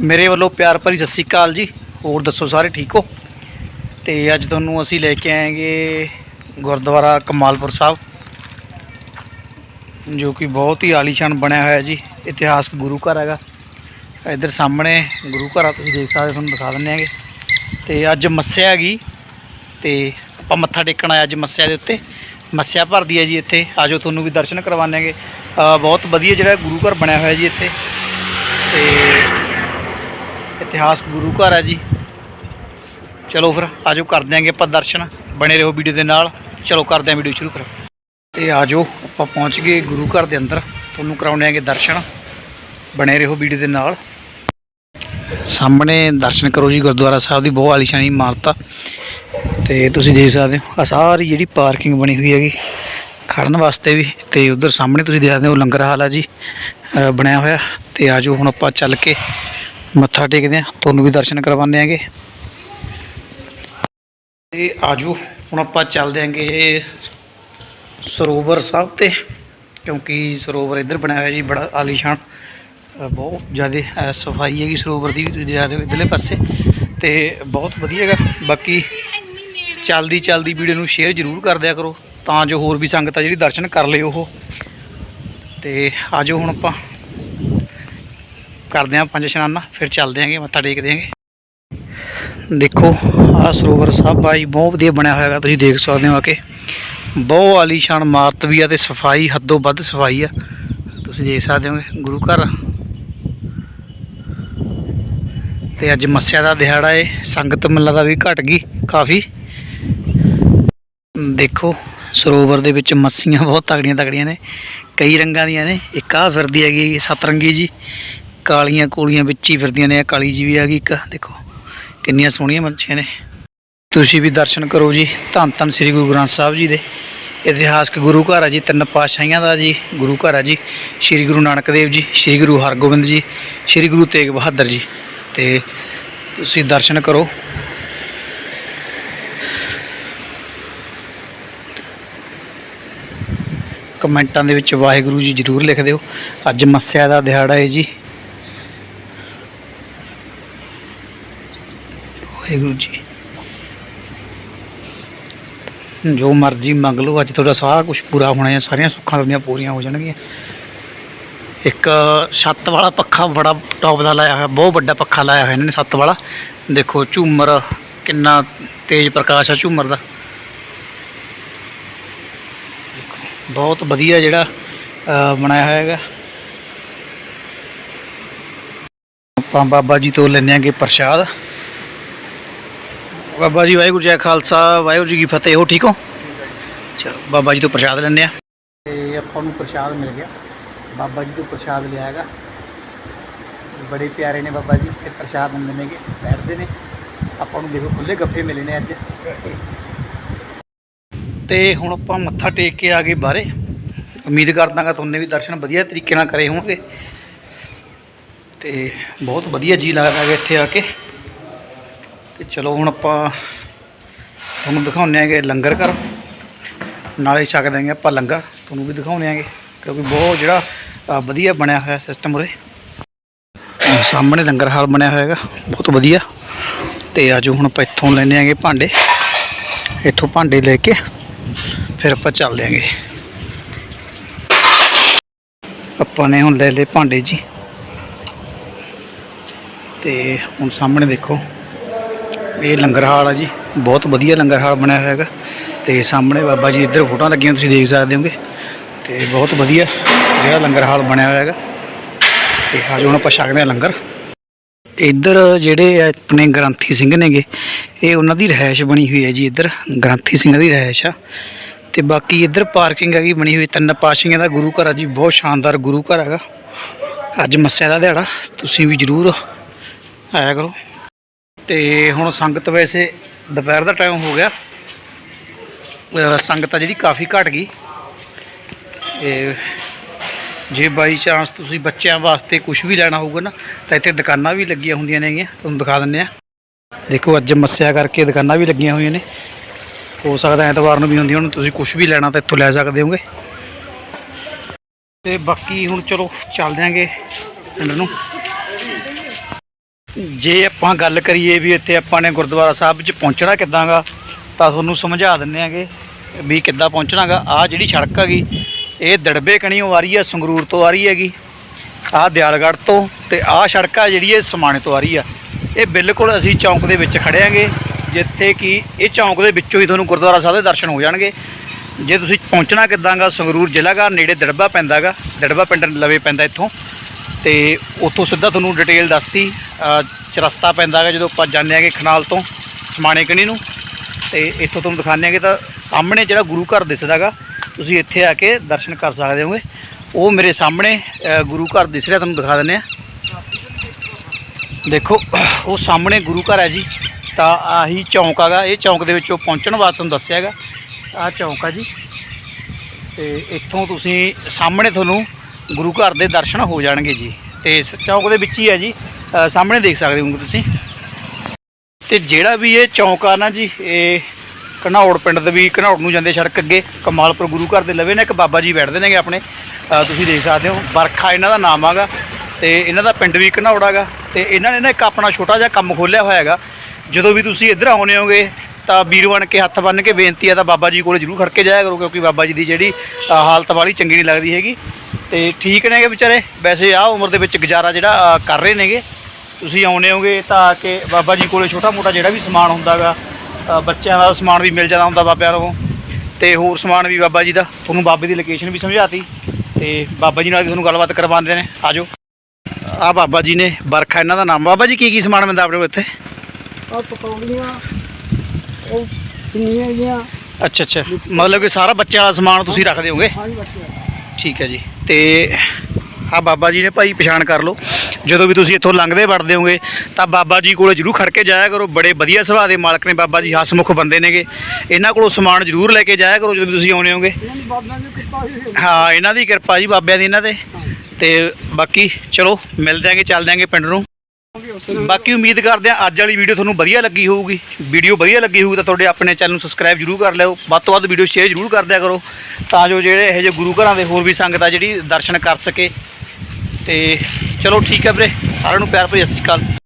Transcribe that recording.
ਮੇਰੇ ਵੱਲੋਂ ਪਿਆਰ ਭਰੀ ਸਤਿ ਸ਼੍ਰੀ ਅਕਾਲ ਜੀ। ਹੋਰ ਦੱਸੋ ਸਾਰੇ ਠੀਕ ਹੋ? ਤੇ ਅੱਜ ਤੁਹਾਨੂੰ ਅਸੀਂ ਲੈ ਕੇ ਆਏਗੇ ਗੁਰਦੁਆਰਾ ਕਮਾਲਪੁਰ ਸਾਹਿਬ, ਜੋ ਕਿ ਬਹੁਤ ਹੀ ਆਲੀਸ਼ਾਨ ਬਣਿਆ ਹੋਇਆ ਜੀ। ਇਤਿਹਾਸਕ ਗੁਰੂ ਘਰ ਹੈਗਾ। ਇੱਧਰ ਸਾਹਮਣੇ ਗੁਰੂ ਘਰ ਆ, ਤੁਸੀਂ ਦੇਖ ਸਕਦੇ ਤੁਹਾਨੂੰ ਦਿਖਾ ਦਿੰਦੇ ਹੈਗੇ ਤੇ ਅੱਜ ਮੱਸਿਆ ਹੈਗੀ, ਤੇ ਆਪਾਂ ਮੱਥਾ ਟੇਕਣ ਆਏ ਅੱਜ ਮੱਸਿਆ ਦੇ ਉੱਤੇ। ਮੱਸਿਆ ਭਰਦੀ ਹੈ ਜੀ ਇੱਥੇ। ਆਜੋ ਤੁਹਾਨੂੰ ਵੀ ਦਰਸ਼ਨ ਕਰਵਾਉਂਦੇ ਹੈਗੇ ਬਹੁਤ ਵਧੀਆ ਜਿਹੜਾ ਗੁਰੂ ਘਰ ਬਣਿਆ ਹੋਇਆ ਜੀ ਇੱਥੇ। ਤੇ ਇਤਿਹਾਸਕ ਗੁਰੂ ਘਰ ਹੈ ਜੀ। ਚਲੋ ਫਿਰ, ਆਜੋ ਕਰ ਦਿਆਂਗੇ ਆਪਾਂ ਦਰਸ਼ਨ। ਬਣੇ ਰਹੋ ਵੀਡੀਓ ਦੇ ਨਾਲ। ਚਲੋ ਕਰਦੇ ਆਂ ਵੀਡੀਓ ਸ਼ੁਰੂ ਕਰੋ। ਤੇ ਆਜੋ, ਆਪਾਂ ਪਹੁੰਚ ਗਏ ਗੁਰੂ ਘਰ ਦੇ ਅੰਦਰ। ਤੁਹਾਨੂੰ ਕਰਾਉਣੇ ਆਂਗੇ ਦਰਸ਼ਨ। ਬਣੇ ਰਹੋ ਵੀਡੀਓ ਦੇ ਨਾਲ। ਸਾਹਮਣੇ ਦਰਸ਼ਨ ਕਰੋ ਜੀ, ਗੁਰਦੁਆਰਾ ਸਾਹਿਬ ਦੀ ਬਹੁਤ ਆਲੀਸ਼ਾਨੀ ਇਮਾਰਤ ਆ। ਤੇ ਤੁਸੀਂ ਦੇਖ ਸਕਦੇ ਹੋ, ਆ ਸਾਰੀ ਜਿਹੜੀ ਪਾਰਕਿੰਗ ਬਣੀ ਹੋਈ ਹੈਗੀ। ਖੜਨ ਵਾਸਤੇ ਵੀ ਤੇ ਉਧਰ ਸਾਹਮਣੇ ਤੁਸੀਂ ਦੇਖਦੇ ਹੋ ਲੰਗਰ ਹਾਲ ਆ ਜੀ ਬਣਿਆ ਹੋਇਆ। ਤੇ ਆਜੋ ਹੁਣ ਆਪਾਂ ਚੱਲ ਕੇ ਮੱਥਾ ਟੇਕਦੇ ਆ ਤੁਹਾਨੂੰ ਵੀ ਦਰਸ਼ਨ ਕਰਵਾਉਂਦੇ ਆਂਗੇ ਤੇ ਆਜੋ, ਹੁਣ ਆਪਾਂ ਚੱਲਦੇ ਆਂਗੇ ਸਰੋਵਰ ਸਾਹਿਬ ਤੇ, ਕਿਉਂਕਿ ਸਰੋਵਰ ਇੱਧਰ ਬਣਿਆ ਹੋਇਆ ਜੀ, ਬੜਾ ਆਲੀਸ਼ਾਨ ਬਹੁਤ ਜ਼ਿਆਦਾ ਸਫ਼ਾਈ ਹੈਗੀ ਸਰੋਵਰ ਦੀ ਵੀ ਜ਼ਿਆਦਾ ਇਧਰਲੇ ਪਾਸੇ, ਤੇ ਬਹੁਤ ਵਧੀਆ ਹੈਗਾ। ਬਾਕੀ ਚੱਲਦੀ ਚੱਲਦੀ ਵੀਡੀਓ ਨੂੰ ਸ਼ੇਅਰ ਜ਼ਰੂਰ ਕਰ ਦਿਆ ਕਰੋ, ਤਾਂ ਜੋ ਹੋਰ ਵੀ ਸੰਗਤ ਆ ਜਿਹੜੀ ਦਰਸ਼ਨ ਕਰ ਲੇ ਉਹ। ਤੇ ਆਜੋ ਹੁਣ ਆਪਾਂ। ਕਰਦੇ ਆਂ ਪੰਜ ਇਸ਼ਨਾਨਾ, ਫਿਰ ਚੱਲਦੇ ਆਂਗੇ ਮੱਥਾ ਟੇਕਦੇ ਆਂਗੇ ਦੇਖੋ, ਆਹ ਸਰੋਵਰ ਸਾਹਿਬ ਬਾਈ, ਬਹੁਤ ਵਧੀਆ ਬਣਿਆ ਹੋਇਆ ਹੈਗਾ, ਤੁਸੀਂ ਦੇਖ ਸਕਦੇ ਹੋ ਆ ਕੇ। ਬਹੁਤ ਆਲੀਸ਼ਾਨ ਇਮਾਰਤ ਵੀ ਆ ਤੇ ਸਫ਼ਾਈ, ਹੱਦੋਂ ਵੱਧ ਸਫ਼ਾਈ ਆ। ਤੁਸੀਂ ਦੇਖ ਸਕਦੇ ਹੋ ਗੁਰੂ ਘਰ ਤੇ ਅੱਜ ਮੱਸਿਆ ਦਾ ਦਿਹਾੜਾ ਏ, ਸੰਗਤ ਮੱਲਾ ਦਾ ਵੀ ਘਟ ਗਈ, ਕਾਫੀ। ਦੇਖੋ, ਸਰੋਵਰ ਦੇ ਵਿੱਚ ਮੱਸੀਆਂ ਬਹੁਤ ਤਗੜੀਆਂ ਤਗੜੀਆਂ ਨੇ, ਕਈ ਰੰਗਾਂ ਦੀਆਂ ਨੇ, ਇੱਕ ਆ ਫਿਰਦੀ ਹੈਗੀ, ਸਤਰੰਗੀ ਜੀ। ਕਾਲੀਆਂ ਕੋਲੀਆਂ ਵਿੱਚ ਹੀ ਫਿਰਦੀਆਂ ਨੇ। ਆਹ ਕਾਲੀ ਜੀ ਵੀ ਆ ਗਈ ਇੱਕ। ਦੇਖੋ, ਕਿੰਨੀਆਂ ਸੋਹਣੀਆਂ ਮੱਛੀਆਂ ਨੇ। ਤੁਸੀਂ ਵੀ ਦਰਸ਼ਨ ਕਰੋ ਜੀ। ਧੰਨ ਧੰਨ ਸ੍ਰੀ ਗੁਰੂ ਗ੍ਰੰਥ ਸਾਹਿਬ ਜੀ ਦੇ। ਇਤਿਹਾਸਕ ਗੁਰੂ ਘਰ ਆ ਜੀ, ਤਿੰਨ ਪਾਤਸ਼ਾਹੀਆਂ ਦਾ ਜੀ, ਗੁਰੂ ਘਰ ਆ ਜੀ। ਸ੍ਰੀ ਗੁਰੂ ਨਾਨਕ ਦੇਵ ਜੀ, ਸ੍ਰੀ ਗੁਰੂ ਹਰਗੋਬਿੰਦ ਜੀ, ਸ੍ਰੀ ਗੁਰੂ ਤੇਗ ਬਹਾਦਰ ਜੀ। ਤੇ ਤੁਸੀਂ ਦਰਸ਼ਨ ਕਰੋ। ਕਮੈਂਟਾਂ ਦੇ ਵਿੱਚ ਵਾਹਿਗੁਰੂ ਜੀ ਜ਼ਰੂਰ ਲਿਖ ਦਿਓ। ਅੱਜ ਮੱਸਿਆ ਦਾ ਦਿਹਾੜਾ ਹੈ ਜੀ। ਵਾਹਿਗੁਰੂ ਜੀ। ਜੋ ਮਰਜ਼ੀ ਮੰਗ ਲਓ, ਅੱਜ ਤੁਹਾਡਾ ਸਾਰਾ ਕੁਝ ਪੂਰਾ ਹੋਣਾ ਹੈ, ਸਾਰੀਆਂ ਸੁੱਖਾਂ ਤੁਹਾਡੀਆਂ ਪੂਰੀਆਂ ਹੋ ਜਾਣਗੀਆਂ। ਇੱਕ ਛੱਤ ਵਾਲਾ ਪੱਖਾ ਬੜਾ ਟੌਪ ਦਾ ਲਾਇਆ ਹੋਇਆ, ਬਹੁਤ ਵੱਡਾ ਪੱਖਾ ਲਾਇਆ ਹੋਇਆ ਇਹਨਾਂ ਨੇ ਛੱਤ ਵਾਲਾ। ਦੇਖੋ, ਝੂਮਰ ਕਿੰਨਾ ਤੇਜ਼ ਪ੍ਰਕਾਸ਼ ਆ ਝੂਮਰ ਦਾ। ਬਹੁਤ ਵਧੀਆ ਜਿਹੜਾ ਬਣਾਇਆ ਹੋਇਆ ਹੈਗਾ। ਆਪਾਂ ਬਾਬਾ ਜੀ ਤੋਂ ਲੈਂਦੇ ਆਂਗੇ ਪ੍ਰਸ਼ਾਦ। ਬਾਬਾ ਜੀ, ਵਾਹਿਗੁਰੂ ਜੀ ਕਾ ਖਾਲਸਾ, ਵਾਹਿਗੁਰੂ ਜੀ ਕੀ ਫਤਿਹ। ਹੋ ਠੀਕ ਹੋ? ਚਲੋ, ਬਾਬਾ ਜੀ ਤੋਂ ਪ੍ਰਸ਼ਾਦ ਲੈਂਦੇ ਆ ਤੇ ਆਪਾਂ ਨੂੰ ਪ੍ਰਸ਼ਾਦ ਮਿਲ ਗਿਆ। ਬਾਬਾ ਜੀ ਤੋਂ ਪ੍ਰਸ਼ਾਦ ਲਿਆ ਹੈਗਾ। ਬੜੇ ਪਿਆਰੇ ਨੇ ਬਾਬਾ ਜੀ, ਤੇ ਪ੍ਰਸ਼ਾਦ ਦਿੰਦੇ ਨੇਗੇ ਬੈਠਦੇ ਨੇ। ਆਪਾਂ ਨੂੰ ਦੇਖੋ ਖੁੱਲੇ ਗੱਫੇ ਮਿਲੇ ਨੇ ਅੱਜ। ਤੇ ਹੁਣ ਆਪਾਂ ਮੱਥਾ ਟੇਕ ਕੇ ਆ ਗਏ ਬਾਹਰੇ। ਉਮੀਦ ਕਰਦਾ ਹਾਂ ਤੁਹਾਨੂੰ ਵੀ ਦਰਸ਼ਨ ਵਧੀਆ ਤਰੀਕੇ ਨਾਲ ਕਰੇ ਹੋਣਗੇ। ਤੇ ਬਹੁਤ ਵਧੀਆ ਜੀ ਲੱਗਦਾ ਹੈ ਇੱਥੇ ਆ ਕੇ। ਤੇ ਚਲੋ ਹੁਣ ਆਪਾਂ ਤੁਹਾਨੂੰ ਦਿਖਾਉਂਦੇ ਆਂਗੇ ਲੰਗਰ ਘਰ। ਨਾਲੇ ਛਕ ਦਾਂਗੇ ਆਪਾਂ ਲੰਗਰ, ਤੁਹਾਨੂੰ ਵੀ ਦਿਖਾਉਂਦੇ ਆਂਗੇ ਕਿਉਂਕਿ ਬਹੁਤ ਜਿਹੜਾ ਵਧੀਆ ਬਣਿਆ ਹੋਇਆ ਸਿਸਟਮ ਉਰੇ। ਸਾਹਮਣੇ ਲੰਗਰ ਹਾਲ ਬਣਿਆ ਹੋਇਆ ਹੈਗਾ, ਬਹੁਤ ਵਧੀਆ। ਤੇ ਅੱਜ ਹੁਣ ਆਪਾਂ ਇੱਥੋਂ ਲੈਣੇ ਆਂਗੇ ਭਾਂਡੇ। ਇੱਥੋਂ ਭਾਂਡੇ ਲੈ ਕੇ ਫਿਰ ਆਪਾਂ ਚੱਲ ਆਂਗੇ ਆਪਾਂ ਨੇ ਹੁਣ ਲੈ ਲਏ ਭਾਂਡੇ ਜੀ। ਤੇ ਹੁਣ ਸਾਹਮਣੇ ਦੇਖੋ ਇਹ ਲੰਗਰ ਹਾਲ ਆ ਜੀ। ਬਹੁਤ ਵਧੀਆ ਲੰਗਰ ਹਾਲ ਬਣਿਆ ਹੋਇਆ ਹੈਗਾ। ਤੇ ਸਾਹਮਣੇ ਬਾਬਾ ਜੀ ਇੱਧਰ ਫੋਟੋਆਂ ਲੱਗੀਆਂ, ਤੁਸੀਂ ਦੇਖ ਸਕਦੇ ਹੋਗੇ। ਤੇ ਬਹੁਤ ਵਧੀਆ ਜਿਹੜਾ ਲੰਗਰ ਹਾਲ ਬਣਿਆ ਹੋਇਆ ਹੈਗਾ। ਤੇ ਅੱਜ ਹੁਣ ਆਪਾਂ ਛਕਦੇ ਆ ਲੰਗਰ। ਇੱਧਰ ਜਿਹੜੇ ਆਪਣੇ ਗ੍ਰੰਥੀ ਸਿੰਘ ਨੇਗੇ, ਇਹ ਉਹਨਾਂ ਦੀ ਰਹਿائش ਬਣੀ ਹੋਈ ਹੈ ਜੀ ਇੱਧਰ। ਗ੍ਰੰਥੀ ਸਿੰਘਾਂ ਦੀ ਰਹਿائش ਆ। ਤੇ ਬਾਕੀ ਇੱਧਰ ਪਾਰਕਿੰਗ ਹੈਗੀ ਬਣੀ ਹੋਈ, ਤਿੰਨ ਪਾਸ਼ੀਆਂ ਦਾ ਗੁਰੂ ਘਰ ਆ ਜੀ। ਬਹੁਤ ਸ਼ਾਨਦਾਰ ਗੁਰੂ ਘਰ ਹੈਗਾ। ਅੱਜ ਮੱਸਿਆ ਦਾ ਦਿਹਾੜਾ, ਤੁਸੀਂ ਵੀ ਜ਼ਰੂਰ ਆਇਆ ਕਰੋ। ਤੇ ਹੁਣ ਸੰਗਤ ਵੈਸੇ ਦੁਪਹਿਰ ਦਾ ਟਾਈਮ ਹੋ ਗਿਆ। ਸੰਗਤ ਆ ਜਿਹੜੀ ਕਾਫੀ ਘਟ ਗਈ। ਇਹ ਜੇ ਬਾਈ ਚਾਂਸ ਤੁਸੀਂ ਬੱਚਿਆਂ ਵਾਸਤੇ ਕੁਝ ਵੀ ਲੈਣਾ ਹੋਊਗਾ ਨਾ, ਤਾਂ ਇੱਥੇ ਦੁਕਾਨਾਂ ਵੀ ਲੱਗੀਆਂ ਹੁੰਦੀਆਂ ਨੇਗੀਆਂ ਤੁਹਾਨੂੰ ਦਿਖਾ ਦਿੰਨੇ ਆ ਦੇਖੋ ਅੱਜ ਮੱਸਿਆ ਕਰਕੇ ਦੁਕਾਨਾਂ ਵੀ ਲੱਗੀਆਂ ਹੋਈਆਂ ਨੇ। ਹੋ ਸਕਦਾ ਐਤਵਾਰ ਨੂੰ ਵੀ ਹੁੰਦੀਆਂ ਹੁਣ ਤੁਸੀਂ ਕੁਝ ਵੀ ਲੈਣਾ ਤਾਂ ਇੱਥੋਂ ਲੈ ਸਕਦੇ ਹੋਗੇ ਤੇ ਬਾਕੀ ਹੁਣ ਚਲੋ ਚੱਲ ਦਿਆਂਗੇ ਪਿੰਡ ਨੂੰ। ਜੇ ਆਪਾਂ ਗੱਲ ਕਰੀਏ ਵੀ ਇੱਥੇ ਆਪਾਂ ਨੇ ਗੁਰਦੁਆਰਾ ਸਾਹਿਬ ਵਿੱਚ ਪਹੁੰਚਣਾ ਕਿੱਦਾਂਗਾ, ਤਾਂ ਤੁਹਾਨੂੰ ਸਮਝਾ ਦਿੰਨੇ ਆਗੇ ਵੀ ਕਿੱਦਾਂ ਪਹੁੰਚਣਾਗਾ। ਆ ਜਿਹੜੀ ਸੜਕ ਹੈਗੀ, ਇਹ ਦੜਬੇ ਕਣੀਓਂ ਆ ਰਹੀ ਹੈ ਸੰਗਰੂਰ ਤੋਂ ਆ ਰਹੀ ਹੈਗੀ, ਆਹ ਦਿਆਲਗੜ੍ਹ ਤੋਂ ਤੇ ਆਹ ਸੜਕ ਆ ਜਿਹੜੀ ਇਹ ਸਮਾਣੇ ਤੋਂ ਆ ਰਹੀ ਆ। ਇਹ ਬਿਲਕੁਲ ਅਸੀਂ ਚੌਂਕ ਦੇ ਵਿੱਚ ਖੜੇ ਆਂਗੇ ਜਿੱਥੇ ਕਿ ਇਹ ਚੌਂਕ ਦੇ ਵਿੱਚੋਂ ਹੀ ਤੁਹਾਨੂੰ ਗੁਰਦੁਆਰਾ ਸਾਹਿਬ ਦੇ ਦਰਸ਼ਨ ਹੋ ਜਾਣਗੇ। ਜੇ ਤੁਸੀਂ ਪਹੁੰਚਣਾ ਕਿੱਦਾਂਗਾ, ਸੰਗਰੂਰ ਜ਼ਿਲ੍ਹਾ ਦਾ ਨੇੜੇ ਦੜਬਾ ਪੈਂਦਾਗਾ, ਦੜਬਾ ਪਿੰਡ ਲਵੇ ਪੈਂਦਾ ਇੱਥੋਂ। ਤੇ ਉੱਥੋਂ ਸਿੱਧਾ ਤੁਹਾਨੂੰ ਡਿਟੇਲ ਦੱਸਤੀ ਅ, ਚਰਸਤਾ ਪੈਂਦਾ ਹੈਗਾ ਜਦੋਂ ਆਪਾਂ ਜਾਂਦੇ ਆਂਗੇ ਖਨਾਲ ਤੋਂ ਸਮਾਣੇ ਕਣੀ ਨੂੰ। ਤੇ ਇੱਥੋਂ ਤੁਹਾਨੂੰ ਦਿਖਾਉਂਦੇ ਆਂਗੇ ਤਾਂ ਸਾਹਮਣੇ ਜਿਹੜਾ ਗੁਰੂ ਘਰ ਦਿਸਦਾਗਾ ਤੁਸੀਂ ਇੱਥੇ ਆ ਕੇ ਦਰਸ਼ਨ ਕਰ ਸਕਦੇ ਹੋਗੇ। ਉਹ ਮੇਰੇ ਸਾਹਮਣੇ ਗੁਰੂ ਘਰ ਦਿਸ ਰਿਹਾ ਤੁਹਾਨੂੰ ਦਿਖਾ ਦਿੰਦੇ ਆ ਦੇਖੋ ਉਹ ਸਾਹਮਣੇ ਗੁਰੂ ਘਰ ਹੈ ਜੀ। ਤਾਂ ਆਹੀ ਚੌਂਕ ਹੈਗਾ ਇਹ ਚੌਂਕ ਦੇ ਵਿੱਚੋਂ ਪਹੁੰਚਣ ਵਾਸਤੇ ਤੁਹਾਨੂੰ ਦੱਸਿਆ ਹੈਗਾ। ਆਹ ਚੌਂਕ ਆ ਜੀ। ਤੇ ਇੱਥੋਂ ਤੁਸੀਂ ਸਾਹਮਣੇ ਤੁਹਾਨੂੰ ਗੁਰੂ ਘਰ ਦੇ ਦਰਸ਼ਨ ਹੋ ਜਾਣਗੇ ਜੀ। ਤੇ ਇਸ ਚੌਂਕ ਦੇ ਵਿੱਚ ਹੀ ਹੈ ਜੀ। ਸਾਹਮਣੇ ਦੇਖ ਸਕਦੇ ਹੋ ਤੁਸੀਂ। ਤੇ ਜਿਹੜਾ ਵੀ ਇਹ ਚੌਂਕ ਆ ਨਾ ਜੀ, ਇਹ ਘਨੌੜ ਪਿੰਡ ਦੇ ਵੀ, ਘਨੌੜ ਨੂੰ ਜਾਂਦੇ ਸੜਕ ਅੱਗੇ, ਕਮਾਲਪੁਰ ਗੁਰੂ ਘਰ ਦੇ ਲਵੇ ਨੇ ਇੱਕ ਬਾਬਾ ਜੀ ਬੈਠਦੇ ਨੇਗੇ ਆਪਣੇ। ਤੁਸੀਂ ਦੇਖ ਸਕਦੇ ਹੋ, ਵਰਖਾ ਇਹਨਾਂ ਦਾ ਨਾਮ ਆਗਾ। ਤੇ ਇਹਨਾਂ ਦਾ ਪਿੰਡ ਵੀ ਘਨੌੜ ਹੈਗਾ ਤੇ ਇਹਨਾਂ ਨੇ ਨਾ ਇੱਕ ਆਪਣਾ ਛੋਟਾ ਜਿਹਾ ਕੰਮ ਖੋਲ੍ਹਿਆ ਹੋਇਆ ਹੈਗਾ। ਜਦੋਂ ਵੀ ਤੁਸੀਂ ਇੱਧਰ ਆਉਨੇ ਹੋਗੇ ਤਾਂ ਵੀਰ ਬਣ ਕੇ ਹੱਥ ਬੰਨ ਕੇ ਬੇਨਤੀ ਆ ਤਾਂ ਬਾਬਾ ਜੀ ਕੋਲੇ ਜ਼ਰੂਰ ਖੜ ਕੇ ਜਾਇਆ ਕਰੋ, ਕਿਉਂਕਿ ਬਾਬਾ ਜੀ ਦੀ ਜਿਹੜੀ ਹਾਲਤ ਵਾਲੀ ਚੰਗੀ ਨਹੀਂ ਲੱਗਦੀ ਹੈਗੀ। ਤੇ ਠੀਕ ਨੇਗੇ ਵਿਚਾਰੇ? ਵੈਸੇ ਆ ਉਮਰ ਦੇ ਵਿੱਚ ਗੁਜ਼ਾਰਾ ਜਿਹੜਾ ਕਰ ਰਹੇ ਨੇਗੇ। ਤੁਸੀਂ ਆਉਨੇ ਹੋਗੇ ਤਾਂ ਆ ਕੇ ਬਾਬਾ ਜੀ ਕੋਲੇ ਛੋਟਾ ਮੋਟਾ ਜਿਹੜਾ ਵੀ ਸਮਾਨ ਹੁੰਦਾਗਾ ਬੱਚਿਆਂ ਦਾ ਸਮਾਨ ਵੀ ਮਿਲ ਜਾਂਦਾ ਹੁੰਦਾ ਬਾਬਿਆਂ ਨੂੰ ਤੇ ਹੋਰ ਸਮਾਨ ਵੀ ਬਾਬਾ ਜੀ ਦਾ। ਤੁਹਾਨੂੰ ਬਾਬੇ ਦੀ ਲੋਕੇਸ਼ਨ ਵੀ ਸਮਝਾਤੀ। ਤੇ ਬਾਬਾ ਜੀ ਨਾਲ ਵੀ ਤੁਹਾਨੂੰ ਗੱਲਬਾਤ ਕਰਵਾਉਂਦੇ ਨੇ। ਆਜੋ। ਆ ਬਾਬਾ ਜੀ ਨੇ ਬਰਖਾ ਇਹਨਾਂ ਦਾ ਨਾਮ। ਬਾਬਾ ਜੀ ਕੀ ਕੀ ਸਮਾਨ ਮਿਲਦਾ ਆਪਣੇ ਕੋਲ ਇੱਥੇ? ਆ ਪਕੌੜੀਆਂ ਉਹ ਪਿੰਨੀਆਂ ਜੀਆਂ ਅੱਛਾ ਅੱਛਾ। ਮਤਲਬ ਕਿ ਸਾਰਾ ਬੱਚਿਆਂ ਵਾਲਾ ਸਮਾਨ ਤੁਸੀਂ ਰੱਖਦੇ ਹੋਗੇ? ਠੀਕ ਹੈ ਜੀ। ਤੇ ਆ ਬਾਬਾ ਜੀ ਨੇ ਭਾਈ ਪਛਾਣ ਕਰ ਲਓ। ਜਦੋਂ ਵੀ ਤੁਸੀਂ ਇੱਥੋਂ ਲੰਘਦੇ ਵੜਦੇ ਹੋਗੇ ਤਾਂ ਬਾਬਾ ਜੀ ਕੋਲੇ ਜਰੂਰ ਖੜ ਕੇ ਜਾਇਆ ਕਰੋ। ਬੜੇ ਵਧੀਆ ਸੁਭਾਅ ਦੇ ਮਾਲਕ ਨੇ ਬਾਬਾ ਜੀ ਹਸਮੁਖ ਬੰਦੇ ਨੇਗੇ। ਇਹਨਾਂ ਕੋਲੋਂ ਸਮਾਨ ਜਰੂਰ ਲੈ ਕੇ ਜਾਇਆ ਕਰੋ ਜਦੋਂ ਤੁਸੀਂ ਆਉਣੇ ਹੋਗੇ ਹਾਂ ਇਹਨਾਂ ਦੀ ਕਿਰਪਾ ਜੀ ਬਾਬਿਆਂ ਦੀ ਇਹਨਾਂ ਤੇ ਤੇ ਬਾਕੀ ਚਲੋ ਮਿਲਦੇ ਆਂਗੇ ਚੱਲਦੇ ਆਂਗੇ ਪਿੰਡ ਨੂੰ। ਬਾਕੀ ਉਮੀਦ ਕਰਦੇ ਆ ਅੱਜ ਵਾਲੀ ਵੀਡੀਓ ਤੁਹਾਨੂੰ ਵਧੀਆ ਲੱਗੀ ਹੋਊਗੀ। ਵੀਡੀਓ ਵਧੀਆ ਲੱਗੀ ਹੋਊਗੀ ਤਾਂ ਤੁਹਾਡੇ ਆਪਣੇ ਚੈਨਲ ਨੂੰ ਸਬਸਕ੍ਰਾਈਬ ਜਰੂਰ ਕਰ ਲਿਓ। ਵੱਧ ਤੋਂ ਵੱਧ ਵੀਡੀਓ ਸ਼ੇਅਰ ਜਰੂਰ ਕਰ ਦਿਆ ਕਰੋ। ਤਾਂ ਜੋ ਜਿਹੜੇ ਇਹੋ ਜਿਹੇ ਗੁਰੂ ਘਰਾਂ ਦੇ ਹੋਰ ਵੀ ਸੰਗਤ ਆ ਜਿਹੜੀ ਦਰਸ਼ਨ ਕਰ ਸਕੇ। ਤੇ ਚਲੋ ਠੀਕ ਹੈ ਵੀਰੇ, ਸਾਰਿਆਂ ਨੂੰ ਪਿਆਰ ਭਰੀ ਸਤਿ ਸ਼੍ਰੀ ਅਕਾਲ।